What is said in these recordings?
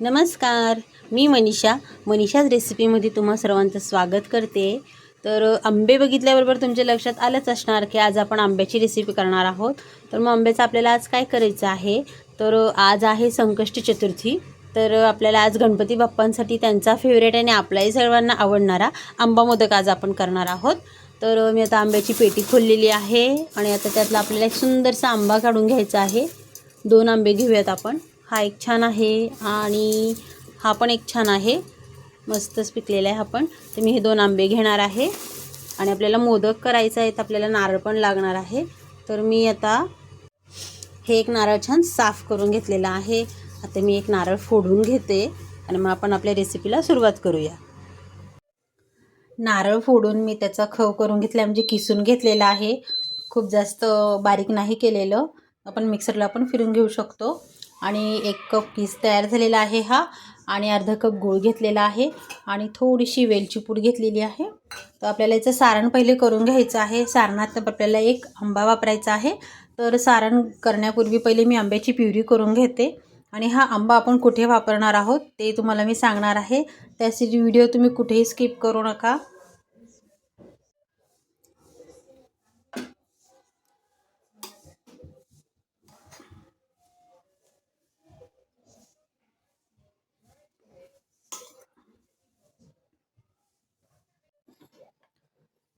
नमस्कार मी मनीषा. मनीषाच रेसिपीमध्ये तुम्हा सर्वांचं स्वागत करते. तर आंबे बघितल्याबरोबर तुमच्या लक्षात आलंच असणार की आज आपण आंब्याची रेसिपी करणार आहोत. तर मग आंब्याचं आपल्याला आज काय करायचं आहे? तर आज आहे संकष्टी चतुर्थी. तर आपल्याला आज गणपती बाप्पांसाठी त्यांचा फेवरेट आणि आपलाही सर्वांना आवडणारा आंबा मोदक आज आपण करणार आहोत. तर मी आता आंब्याची पेटी खोललेली आहे आणि आता त्यातला आपल्याला एक सुंदरसा आंबा काढून घ्यायचा आहे. दोन आंबे घेऊयात आपण. हा एक छान आहे आणि हा पण एक छान आहे. मस्तच पिकलेला आहे हा पण. तर मी हे दोन आंबे घेणार आहे. आणि आपल्याला मोदक करायचं आहे तर आपल्याला नारळ पण लागणार आहे. तर मी आता हे एक नारळ छान साफ करून घेतलेला आहे. आता मी एक नारळ फोडून घेते आणि मग आपण आपल्या रेसिपीला सुरुवात करूया. नारळ फोडून मी त्याचा खव करून घेतला म्हणजे किसून घेतलेला आहे. खूप जास्त बारीक नाही केलेलं. आपण मिक्सरला पण फिरून घेऊ शकतो. आणि एक कप पीस तयार झालेला आहे हा. आणि अर्धा कप गूळ घेतलेला आहे. आणि थोडीशी वेलची पूड घेतलेली आहे. तर आपल्याला याचं सारण पहिले करून घ्यायचं आहे. सारणात आपल्याला एक आंबा वापरायचा आहे. तर सारण करण्यापूर्वी पहिले मी आंब्याची प्युरी करून घेते. आणि हा आंबा आपण कुठे वापरणार आहोत ते तुम्हाला मी सांगणार आहे. त्यासाठी व्हिडिओ तुम्ही कुठेही स्किप करू नका.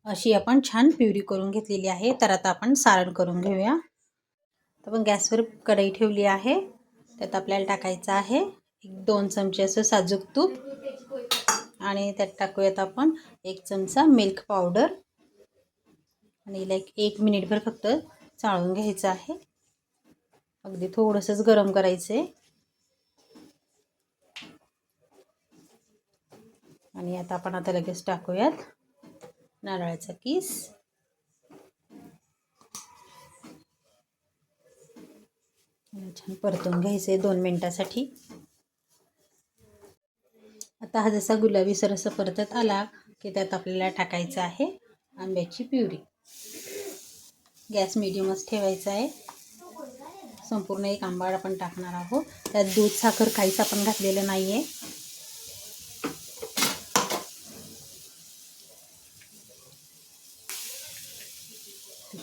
अशी आपण छान प्युरी करून घेतलेली आहे. तर आता आपण सारण करून घेऊया. तर आपण गॅसवर कढई ठेवली आहे. त्यात आपल्याला टाकायचं आहे एक दोन चमचे असं साजूक तूप. आणि त्यात टाकूयात आपण एक चमचा मिल्क पावडर. आणि हिला एक एक मिनिटभर फक्त चाळून घ्यायचं आहे. अगदी थोडंसंच गरम करायचं आहे आणि आता आपण आता लगेच टाकूयात. नारळाचा किस. छान परतून घ्यायचं आहे दोन मिनटासाठी. आता हा जसा गुलाबी सरस परतत आला की त्यात आपल्याला टाकायचं आहे आंब्याची प्युरी. गॅस मिडियमच ठेवायचा आहे. संपूर्ण एक आंबाड आपण टाकणार आहोत. त्यात दूध साखर काहीच आपण घातलेलं नाही आहे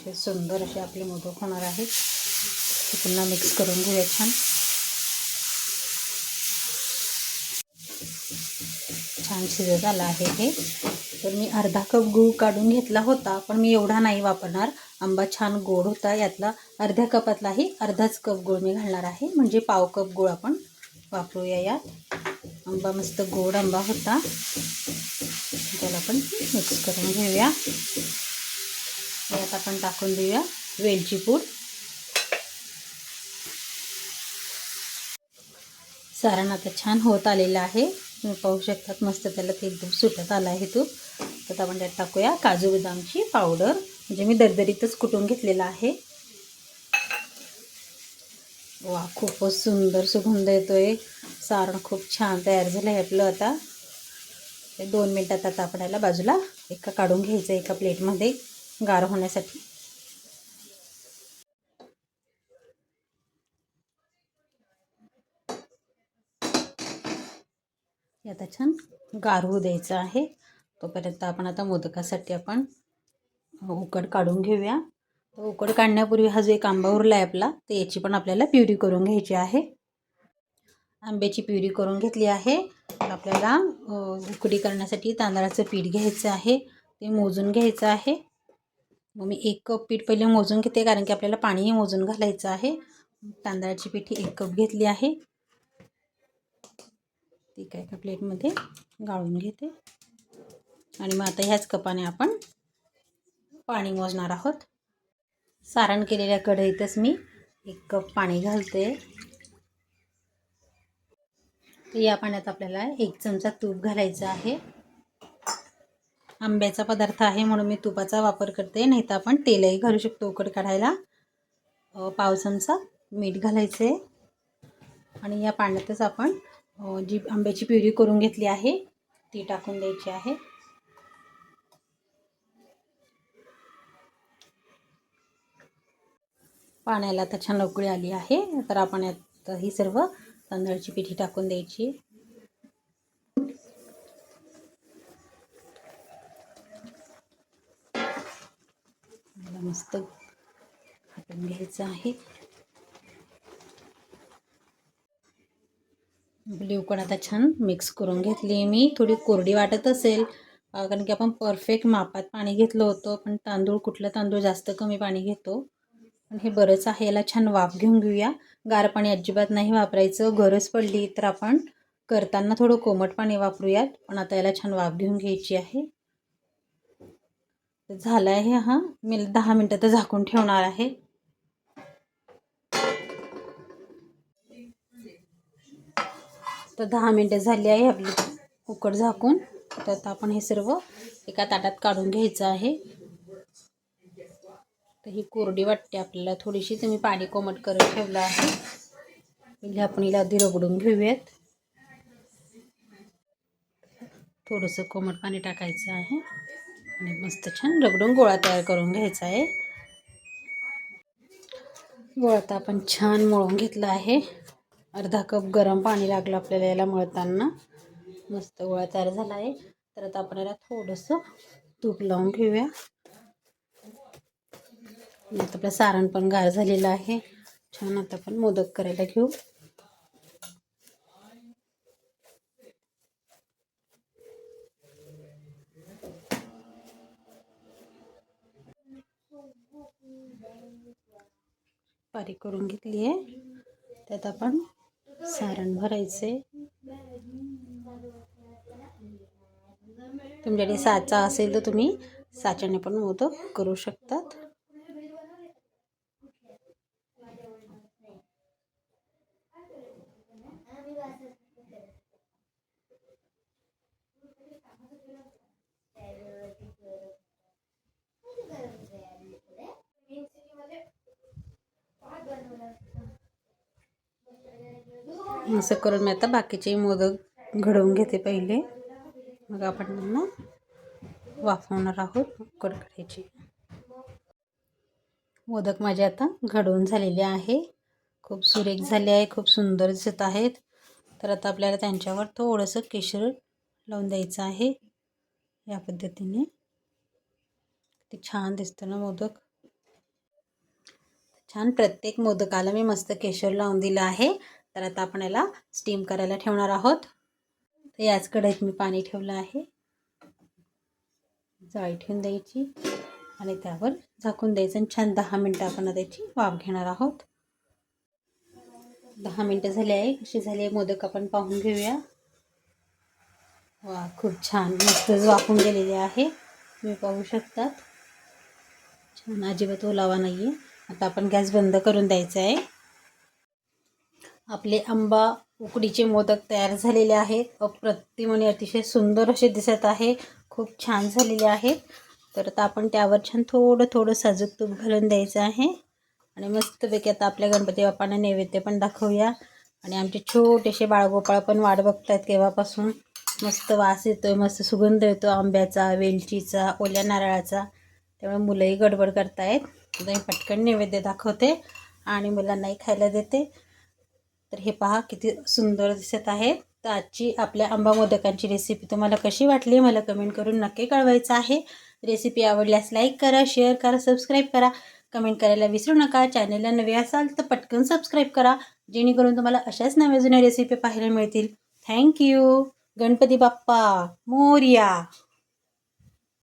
असे सुंदर असे आपले मोदक होणार आहेत. ते पुन्हा मिक्स करून घेऊया छान. छान शिजत आलं आहे हे. तर मी अर्धा कप गूळ काढून घेतला होता पण मी एवढा नाही वापरणार. आंबा छान गोड होता यातला अर्ध्या कपातलाही अर्धाच कप गूळ मी घालणार आहे. म्हणजे पाव कप गूळ आपण वापरूया यात. आंबा मस्त गोड आंबा होता. त्याला आपण मिक्स करून घेऊया. त्यात आपण टाकून देऊया वेलची पूड. सारण आता छान होत आलेलं आहे. तुम्ही पाहू शकतात मस्त त्याला ते एकदम सुटत आला आहे तूप. तर आपण त्यात टाकूया काजू बदामची पावडर. म्हणजे मी दरदरीतच कुटून घेतलेला आहे. वा खूपच सुंदर सुगंध येतोय. सारण खूप छान तयार झालं आहे आपलं आता. दोन मिनटात आता आपण याला बाजूला एका काढून घ्यायचं एका प्लेटमध्ये. गार होण्यासाठी. आता छान गार होऊ द्यायचं आहे. तोपर्यंत आपण आता मोदकासाठी आपण उकड काढून घेऊया. उकड काढण्यापूर्वी हा जो एक आंबा उरला आहे आपला तर याची पण आपल्याला प्युरी करून घ्यायची आहे. आंब्याची प्युरी करून घेतली आहे. आपल्याला उकडी करण्यासाठी तांदळाचं पीठ घ्यायचं आहे. ते मोजून घ्यायचं आहे. मग मी एक कप पीठ पहिले मोजून घेते कारण की आपल्याला पाणीही मोजून घालायचं आहे. तांदळाची पिठी एक कप घेतली आहे. ती काय एका प्लेटमध्ये गाळून घेते. आणि मग आता ह्याच कपाने आपण पाणी मोजणार आहोत. सारण केलेल्या कढईतच मी एक कप पाणी घालते. तर या पाण्यात आपल्याला एक चमचा तूप घालायचं आहे. आंब्याचा पदार्थ आहे म्हणून मी तुपाचा वापर करते. नाही तर आपण तेलही घालू शकतो उकड काढायला. पाव चमचा मीठ घालायचं. आहे आणि या पाण्यातच आपण जी आंब्याची प्युरी करून घेतली आहे ती टाकून द्यायची आहे. पाण्याला आता छान उकळी आली आहे. तर आपण यात ही सर्व तांदळाची पिठी टाकून द्यायची. आपल्याला मस्त हाटून घ्यायचं आहे. आपली आता छान मिक्स करून घेतली मी. थोडी कोरडी वाटत असेल कारण की आपण परफेक्ट मापात पाणी घेतलं होतं पण तांदूळ कुठलं तांदूळ जास्त कमी पाणी घेतो. पण हे बरंच आहे याला छान वाफ घेऊन घेऊया. गार पाणी अजिबात नाही वापरायचं गरज पडली तर आपण करताना थोडं कोमट पाणी वापरूयात. पण आता याला छान वाफ घेऊन घ्यायची आहे. तर झालं आहे हा. मी दहा मिनटं तर झाकून ठेवणार आहे. तर दहा मिनटं झाली आहे आपली उकड झाकून. तर आता आपण हे सर्व एका ताटात काढून घ्यायचं आहे. तर ही कोरडी वाटते आपल्याला. थोडीशी तुम्ही पाणी कोमट करत ठेवलं आहे. पहिले आपण हिला आधी रगडून घेऊयात. थोडंसं कोमट पाणी टाकायचं आहे. आणि मस्त छान रगडून गोळा तयार करून घ्यायचा आहे. गोळा तर आपण छान मळून घेतला आहे. अर्धा कप गरम पाणी लागलं आपल्याला याला मळताना. मस्त गोळा तयार झाला आहे. तर आता आपण याला थोडंसं तूप लावून घेऊया. आता आपलं सारण पण गार झालेलं आहे. छान आता आपण मोदक करायला घेऊ. बारीक करून घेतली आहे त्यात आपण सारण भरायचे तुमच्याकडे साचा असेल तर तुम्ही साच्याने पण मोदक करू शकतात. असं करून मी आता बाकीचे मोदक घडवून घेते पहिले. मग आपण त्यांना वाफवणार आहोत कडकडायची मोदक माझे आता घडवून झालेले आहे. खूप सुरेख झाले आहे खूप सुंदर दिसत आहेत. तर आता आपल्याला त्यांच्यावर थोडंसं केशर लावून द्यायचं आहे. या पद्धतीने. ते छान दिसतं ना मोदक. छान प्रत्येक मोदकाला मी मस्त केशर लावून दिलं आहे. तर आता आपण याला स्टीम करायला ठेवणार आहोत. तर याच कढईत मी पाणी ठेवलं आहे. जाळी ठेवून द्यायची आणि त्यावर झाकून द्यायचं आणि छान दहा मिनटं आपण त्याची वाफ घेणार आहोत. दहा मिनटं झाली आहे. कशी झाली आहे मोदक आपण पाहून घेऊया. वा खूप छान मस्तच वाफून गेलेले आहे. तुम्ही पाहू शकतात. छान अजिबात ओलावा नाही आहे आता आपण गॅस बंद करून द्यायचा आहे. आपले आंबा उकडीचे मोदक तयार झालेले आहेत. अप्रतिम आणि अतिशय सुंदर असे दिसत आहे. खूप छान झालेले आहेत. तर आता आपण त्यावर छान थोडं थोडं साजूक तूप घालून द्यायचं आहे. आणि मस्तपैकी आता आपल्या गणपती बाप्पांना नैवेद्य पण दाखवूया. आणि आमचे छोटेसे बाळगोपाळ पण वाट बघतायत केव्हापासून. मस्त वास येतोय मस्त सुगंध येतो आंब्याचा वेलचीचा ओल्या नारळाचा. त्यामुळे मुलंही गडबड करतायत. आता मी पटकन नैवेद्य दाखवते आणि मुलांनाही खायला देते. तर हे पहा किती सुंदर दिसत आहे. तर आजची आपल्या आंबा मोदकांची रेसिपी तुम्हाला कशी वाटली मला कमेंट करून नक्की कळवायचं आहे. रेसिपी आवडल्यास लाईक करा शेअर करा सबस्क्राईब करा. कमेंट करायला विसरू नका. चॅनलला नवे असाल तर पटकन सबस्क्राईब करा. जेणेकरून तुम्हाला अशाच नव्या जुन्या रेसिपी पाहायला मिळतील. Thank you Ganpati Bappa Morya.